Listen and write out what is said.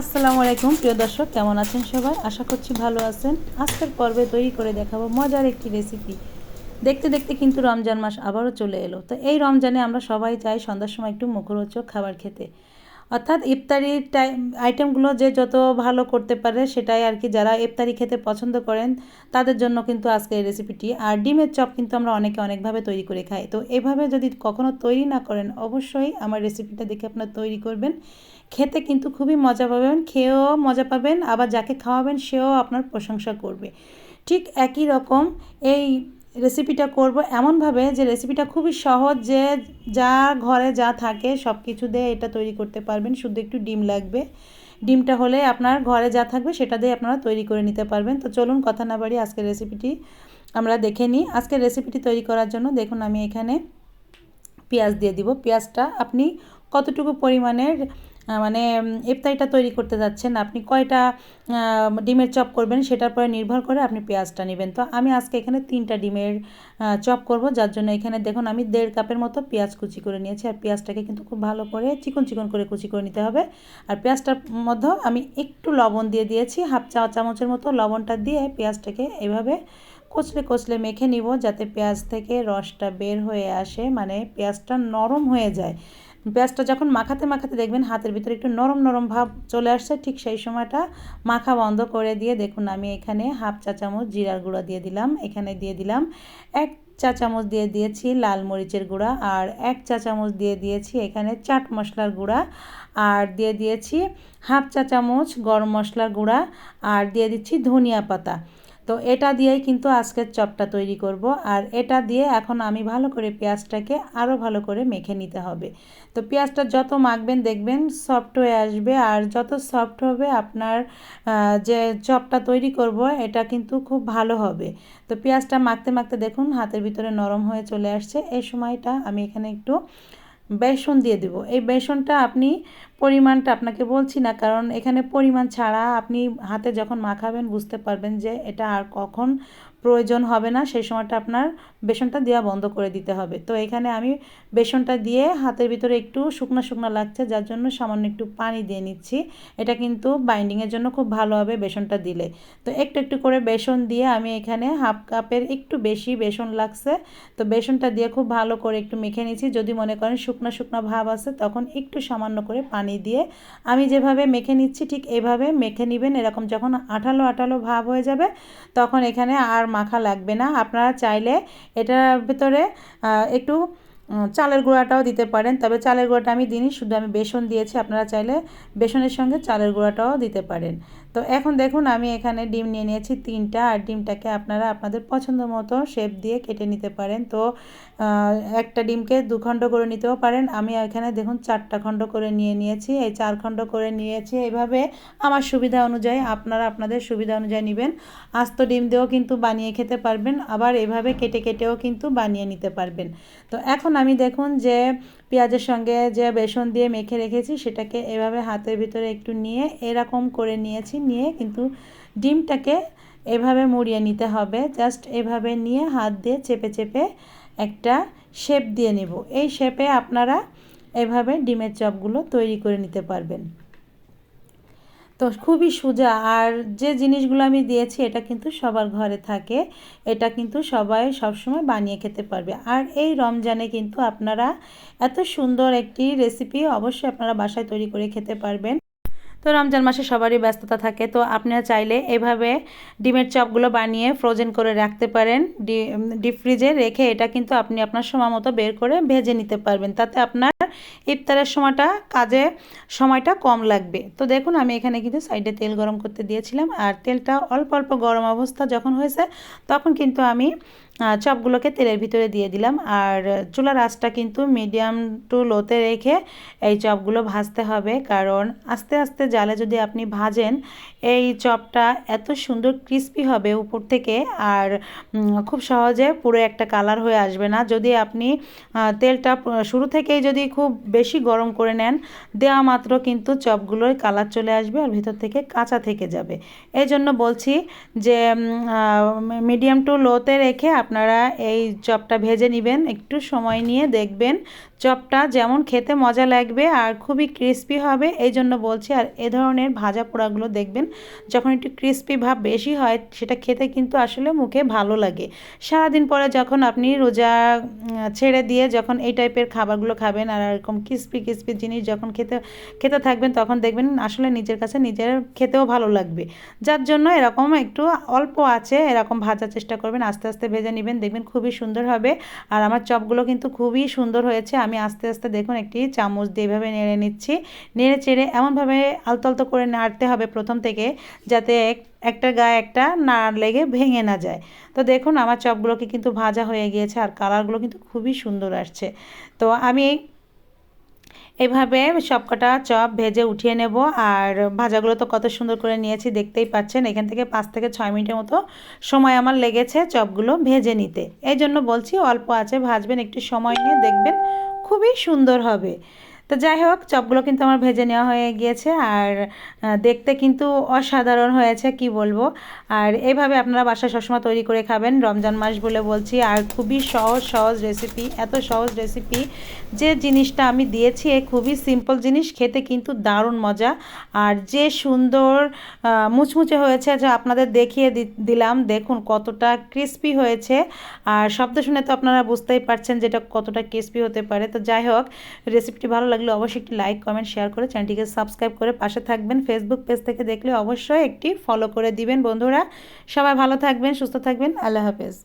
আসসালামু আলাইকুম, প্রিয় দর্শক, কেমন আছেন সবাই? আশা করছি ভালো আছেন। আজকের পর্বে তৈরি করে দেখাবো মজার একটি রেসিপি দেখতে দেখতে কিন্তু রমজান মাস আবারও চলে এলো। তো এই রমজানে আমরা সবাই চাই সন্ধ্যার সময় একটু মুখরোচক খাবার খেতে। অর্থাৎ ইফতারির টাইম আইটেমগুলো যে যত ভালো করতে পারে সেটাই আর কি যারা ইফতারি খেতে পছন্দ করেন তাদের জন্য কিন্তু আজকে এই রেসিপিটি আর ডিমের চপ কিন্তু আমরা অনেকে অনেকভাবে তৈরি করে খাই। তো এভাবে যদি কখনো তৈরি না করেন অবশ্যই আমার রেসিপিটা দেখে আপনারা তৈরি করবেন। খেতে কিন্তু খুবই মজা পাবেন, খেয়েও মজা পাবেন, আবার যাকে খাওয়াবেন সেও আপনার প্রশংসা করবে। ঠিক একই রকম এই রেসিপিটা করব এমনভাবে যে রেসিপিটা খুবই সহজ, যে যা ঘরে যা থাকে সব কিছু দিয়ে এটা তৈরি করতে পারবেন। শুধু একটু ডিম লাগবে। ডিমটা হলে আপনার ঘরে যা থাকবে সেটা দিয়ে আপনারা তৈরি করে নিতে পারবেন। তো চলুন কথা না বাড়ি আজকের রেসিপিটি আমরা দেখে নিই। আজকের রেসিপিটি তৈরি করার জন্য দেখুন আমি এখানে পেঁয়াজ দিয়ে দিব। পেঁয়াজটা আপনি কতটুকু পরিমাণের মানে ইফতারিটা তৈরি করতে যাচ্ছেন, আপনি কয়টা ডিমের চপ করবেন সেটার পরে নির্ভর করে আপনি পেঁয়াজটা নেবেন। তো আমি আজকে এখানে তিনটা ডিমের চপ করব, যার জন্য এখানে দেখুন আমি দেড় কাপের মতো পেঁয়াজ কুচি করে নিয়েছি। আর পেঁয়াজটাকে কিন্তু খুব ভালো করে চিকন চিকন করে কুচি করে নিতে হবে। আর পেঁয়াজটার মধ্যে আমি একটু লবণ দিয়ে দিয়েছি, হাফ চা চামচের মতো লবণটা দিয়ে পেঁয়াজটাকে এভাবে কচলে কচলে মেখে নিব, যাতে পেঁয়াজ থেকে রসটা বের হয়ে আসে মানে পেঁয়াজটা নরম হয়ে যায়। পেঁয়াজটা যখন মাখাতে মাখাতে দেখবেন হাতের ভিতরে একটু নরম নরম ভাব চলে আসছে, ঠিক সেই সময়টা মাখা বন্ধ করে দিয়ে দেখুন আমি এখানে হাফ চা চামচ জিরার গুঁড়া দিয়ে দিলাম, এখানে দিয়ে দিলাম এক চা চামচ দিয়ে দিয়েছি লাল মরিচের গুঁড়া আর এক চা চামচ দিয়ে দিয়েছি এখানে চাট মশলার গুঁড়া আর দিয়ে দিয়েছি হাফ চা চামচ গরম মশলার গুঁড়া আর দিয়ে দিচ্ছি ধনিয়া পাতা। তো এটা দিয়েই কিন্তু আজকের চপটা তৈরি করব। আর এটা দিয়ে এখন আমি ভালো করে পেঁয়াজটাকে আরও ভালো করে মেখে নিতে হবে। তো পেঁয়াজটা যত মাখবেন দেখবেন সফট হয়ে আসবে। আর যত সফট হবে আপনার যে চপটা তৈরি করব, এটা কিন্তু খুব ভালো হবে। তো পেঁয়াজটা মাখতে মাখতে দেখুন হাতের ভিতরে নরম হয়ে চলে আসছে। এই সময়টা আমি এখানে একটু বেসন দিয়ে দেব। এই বেসনটা আপনি পরিমাণটা আপনাকে বলছি না, কারণ এখানে পরিমাণ ছাড়া আপনি হাতে যখন মাখাবেন বুঝতে পারবেন যে এটা আর কখন প্রয়োজন হবে না, সেই সময়টা আপনার বেসনটা দেওয়া বন্ধ করে দিতে হবে। তো এখানে আমি বেসনটা দিয়ে হাতের ভিতরে একটু শুকনো শুকনো লাগছে, যার জন্য সামান্য একটু পানি দিয়ে নিচ্ছি। এটা কিন্তু বাইন্ডিংয়ের জন্য খুব ভালো হবে বেসনটা দিলে। তো একটু একটু করে বেসন দিয়ে আমি এখানে হাফ কাপের একটু বেশি বেসন লাগছে। তো বেসনটা দিয়ে খুব ভালো করে একটু মেখে নিচ্ছি। যদি মনে করেন শুকনো শুকনো ভাব আছে, তখন একটু সামান্য করে পানি দিয়ে আমি যেভাবে মেখে নিচ্ছি ঠিক এভাবে মেখে নেবেন। এরকম যখন আঠালো আঠালো ভাব হয়ে যাবে, তখন এখানে আর মাখা লাগবে না। আপনারা চাইলে এটার ভিতরে একটু চালের গুঁড়াটাও দিতে পারেন। তবে চালের গুঁড়াটা আমি দিনই শুধু আমি বেসন দিয়েছি। আপনারা চাইলে বেসনের সঙ্গে চালের গুঁড়াটাও দিতে পারেন। তো এখন দেখুন আমি এখানে ডিম নিয়ে নিয়েছি তিনটা, আর ডিমটাকে আপনারা আপনাদের পছন্দ মতো শেপ দিয়ে কেটে নিতে পারেন। তো একটা ডিমকে দু খণ্ড করে নিতেও পারেন। আমি এখানে দেখুন চারটা খণ্ড করে নিয়ে নিয়েছি। এই চার খণ্ড করে নিয়েছি এইভাবে আমার সুবিধা অনুযায়ী আপনারা আপনাদের সুবিধা অনুযায়ী নেবেন। আস্ত ডিম দিয়েও কিন্তু বানিয়ে খেতে পারবেন, আবার এভাবে কেটে কেটেও কিন্তু বানিয়ে নিতে পারবেন। তো এখন আমি দেখুন যে পেঁয়াজের সঙ্গে যে বেসন দিয়ে মেখে রেখেছি সেটাকে এভাবে হাতের ভিতরে একটু নিয়ে এরকম করে নিয়েছি। নিয়ে কিন্তু ডিমটাকে এভাবে মুড়িয়ে নিতে হবে। জাস্ট এভাবে নিয়ে হাত দিয়ে চেপে চেপে একটা শেপ দিয়ে নেব। এই শেপে আপনারা এভাবে ডিমের চপগুলো তৈরি করে নিতে পারবেন। তো খুবই সোজা। আর যে জিনিসগুলো আমি দিয়েছি, এটা কিন্তু সবার ঘরে থাকে। এটা কিন্তু সবাই সবসময় বানিয়ে খেতে পারবে। আর এই রমজানে কিন্তু আপনারা এত সুন্দর একটি রেসিপি অবশ্যই আপনারা বাসায় তৈরি করে খেতে পারবেন। তো রমজান মাসে সবারই ব্যস্ততা থাকে। তো আপনারা চাইলে এভাবে ডিমের চপগুলো বানিয়ে ফ্রোজেন করে রাখতে পারেন। ডিপ ফ্রিজে রেখে এটা কিন্তু আপনি আপনার সময় মতো বের করে ভেজে নিতে পারবেন। তাতে আপনার ইফতারের সময়টা, কাজে সময়টা কম লাগবে। তো দেখুন, আমি এখানে কিন্তু সাইডে তেল গরম করতে দিয়েছিলাম আর তেলটা অল্প অল্প গরম অবস্থা যখন হয়েছে, তখন কিন্তু আমি চপগুলোকে তেলের ভিতরে দিয়ে দিলাম। আর চুলার আঁচটা কিন্তু মিডিয়াম টু লোতে রেখে এই চপগুলো ভাজতে হবে। কারণ আস্তে আস্তে জালে যদি আপনি ভাজেন, এই চপটা এত সুন্দর ক্রিস্পি হবে উপর থেকে আর খুব সহজে পুরো একটা কালার হয়ে আসবে না। যদি আপনি তেলটা শুরু থেকেই যদি খুব বেশি গরম করে নেন। দেওয়া মাত্র কিন্তু চপগুলোর কালার চলে আসবে আর ভিতর থেকে কাঁচা থেকে যাবে। এই জন্য বলছি যে মিডিয়াম টু লোতে রেখে আপনারা এই চপটা ভেজে নেবেন। একটু সময় নিয়ে দেখবেন চপটা যেমন খেতে মজা লাগবে আর খুবই ক্রিস্পি হবে, এই জন্য বলছি আর এ ধরনের ভাজা পোড়াগুলো দেখবেন যখন একটু ক্রিস্পি ভাব বেশি হয়, সেটা খেতে কিন্তু আসলে মুখে ভালো লাগে। সারাদিন পরে যখন আপনি রোজা ছেড়ে দিয়ে যখন এই টাইপের খাবারগুলো খাবেন আর এরকম ক্রিস্পি ক্রিস্পি জিনিস যখন খেতে খেতে থাকবেন তখন দেখবেন আসলে নিজের কাছে নিজের খেতেও ভালো লাগবে। যার জন্য এরকম একটু অল্প আছে, এরকম ভাজার চেষ্টা করবেন, আস্তে আস্তে ভেজে নেবেন, দেখবেন খুবই সুন্দর হবে। আর আমার চপগুলো কিন্তু খুবই সুন্দর হয়েছে আমি আস্তে আস্তে দেখুন একটি চামচ দিয়ে এভাবে নেড়ে নিচ্ছি। নেড়ে চেড়ে এমনভাবে আলতো আলতো করে নাড়তে হবে প্রথম থেকে যাতে একটা গায়ে একটা না লেগে ভেঙে না যায়। তো দেখুন আমার চপগুলোকে কিন্তু ভাজা হয়ে গিয়েছে আর কালারগুলো কিন্তু খুবই সুন্দর আসছে। তো আমি এভাবে সবকটা চপ ভেজে উঠিয়ে নেব আর ভাজাগুলো তো কত সুন্দর করে নিয়েছি দেখতেই পাচ্ছেন। এখান থেকে পাঁচ থেকে ছয় মিনিটের মতো সময় আমার লেগেছে চপগুলো ভেজে নিতে। এই জন্য বলছি অল্প আছে, ভাজবেন, একটু সময় নিয়ে দেখবেন খুবই সুন্দর হবে। তো যাই হোক, চপগুলো কিন্তু আমার ভেজে নেওয়া হয়ে গিয়েছে আর দেখতে কিন্তু অসাধারণ হয়েছে, কি বলব? আর এইভাবে আপনারা বাসায় সবসময় তৈরি করে খাবেন। রমজান মাস বলে বলছি, আর খুবই সহজ সহজ রেসিপি এত সহজ রেসিপি যে জিনিসটা আমি দিয়েছি, এ খুবই সিম্পল জিনিস, খেতে কিন্তু দারুণ মজা। আর যে সুন্দর মুচমুচে হয়েছে, যা আপনাদের দেখিয়ে দিলাম, দেখুন কতটা ক্রিস্পি হয়েছে। আর শব্দ শুনে তো আপনারা বুঝতেই পারছেন যেটা কতটা ক্রিস্পি হতে পারে। তো যাই হোক রেসিপিটি ভালো লাগলে অবশ্যই একটি লাইক কমেন্ট শেয়ার করে চ্যানেলটিকে সাবস্ক্রাইব করে পাশে থাকবেন। ফেসবুক পেজ থেকে দেখলে অবশ্যই একটি ফলো করে দিবেন বন্ধুরা। সবাই ভালো থাকবেন, সুস্থ থাকবেন। আল্লাহ হাফেজ।